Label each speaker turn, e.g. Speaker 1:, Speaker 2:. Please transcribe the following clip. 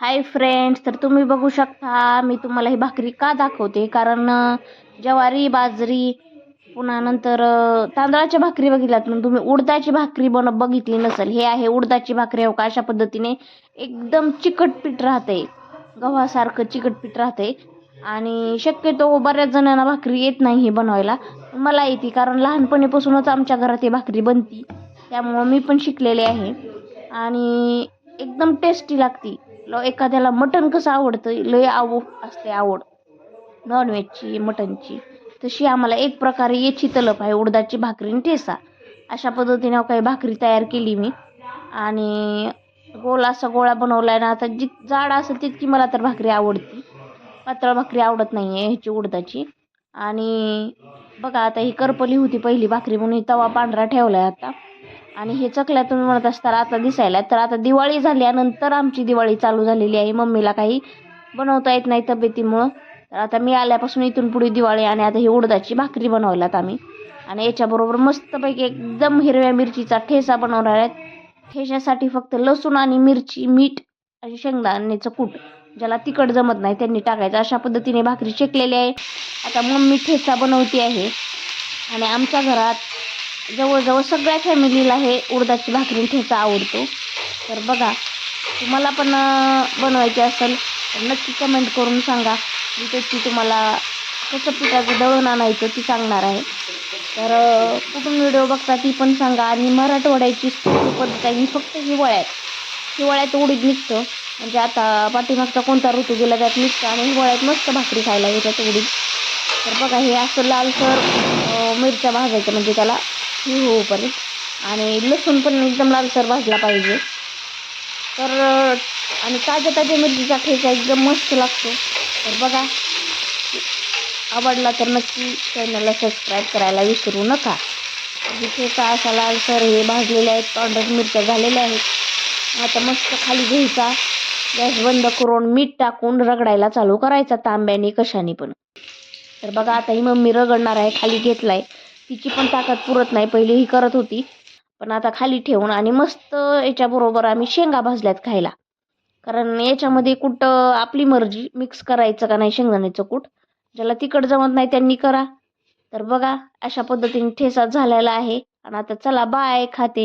Speaker 1: Hi friends तर तुम्ही बघू शकता मी तुम्हाला ही भाकरी का दाखवते? कारण ज्वारी बाजरी पुन्हा नंतर तांदळाच्या भाकरी बघितल्यात पण तुम्ही उडदाची भाकरी बन बघितली नसेल. हे आहे उडदाची भाकरी हो का? अशा पद्धतीने एकदम चिकट पीठ राहते. गव्हासारखं चिकट पीठ राहते. आणि शक्यतो बऱ्याच जणांना भाकरी येत नाही हे बनवायला. मला येते कारण लहानपणीपासूनच आमच्या घरात ही भाकरी बनती. त्यामुळं मी पण शिकलेले आहे. आणि एकदम टेस्टी लागती. ल एखाद्याला मटण कसं आवडतं? लय आव असते आवड. नॉनव्हेजची मटणची तशी आम्हाला एक प्रकारे याची तलप आहे उडदाची भाकरी आणि ठेसा. अशा पद्धतीने काही भाकरी तयार केली मी. आणि गोल असा गोळा बनवला आहे ना आता जी जाड असेल तितकी मला तर भाकरी आवडती. पातळ भाकरी आवडत नाही आहे ह्याची उडदाची. आणि बघा आता ही करपली होती पहिली भाकरी म्हणून तवा पांढरा ठेवला आहे आता. आणि हे चकल्या तुम्ही म्हणत असताना आता दिसायला तर आता दिवाळी झाल्यानंतर आमची दिवाळी चालू झालेली आहे. मम्मीला काही बनवता येत नाही तब्येतीमुळं. तर आता मी आल्यापासून इथून पुढे दिवाळी आणि आता ही उडदाची भाकरी बनवल्यात आम्ही. आणि याच्याबरोबर मस्तपैकी एकदम हिरव्या मिरचीचा ठेसा बनवणार आहेत. ठेशासाठी फक्त लसूण आणि मिरची मीठ आणि शेंगदाण्याचं कूट ज्याला तिखट जमत नाही त्यांनी टाकायचं. अशा पद्धतीने भाकरी शेकलेली आहे. आता मम्मी ठेचा बनवते आहे आणि आमच्या घरात जवळजवळ सगळ्या फॅमिलीला हे उडदाची भाकरी आणि ठेचा आवडतो. तर बघा तुम्हाला पण बनवायची असेल तर नक्की कमेंट करून सांगा. मी त्याची तुम्हाला कसं पिठाचं दळण आणायचं ती सांगणार आहे. तर कुठून व्हिडिओ बघता ती पण सांगा. आणि मराठवाड्याची पद्धत आहे ही फक्त हिवाळ्यात. हिवाळ्यात उडीद निघतं. म्हणजे आता पाठीमागचा कोणता ऋतू गेला त्यात निघतं आणि हिवाळ्यात मस्त भाकरी खायला येतात उडीद. तर बघा हे असं लालसर मिरच्या भाजायचं म्हणजे त्याला हो, होईपर्यंत आणि लसूण पण एकदम लालसर भाजला पाहिजे. तर आणि ताज्या ताज्या मिरचीचा ठेचा एकदम मस्त लागतो. तर बघा आवडला तर नक्की चॅनलला सबस्क्राईब करायला विसरू नका. जिथे ठेचा असा लालसर हे भाजलेले आहेत पांढऱ्या मिरच्या झालेल्या आहेत. आता मस्त खाली घ्यायचा. गॅस बंद करून मीठ टाकून रगडायला चालू करायचा तांब्याने कशाने पण. तर बघा आता ही मम्मी रगडणार आहे खाली घेतलाय. तिची पण ताकद पुरत नाही. पहिले ही करत होती. पण आता खाली ठेवून आणि मस्त याच्याबरोबर आम्ही शेंगा भाजल्यात खायला. कारण याच्यामध्ये कुठं आपली मर्जी. मिक्स करायचं का नाही शेंगदाण्याचं कूट. ज्याला तिखट जमत नाही त्यांनी करा. तर बघा अशा पद्धतीने ठेसा झालेला आहे. आणि आता चला बाय खाते.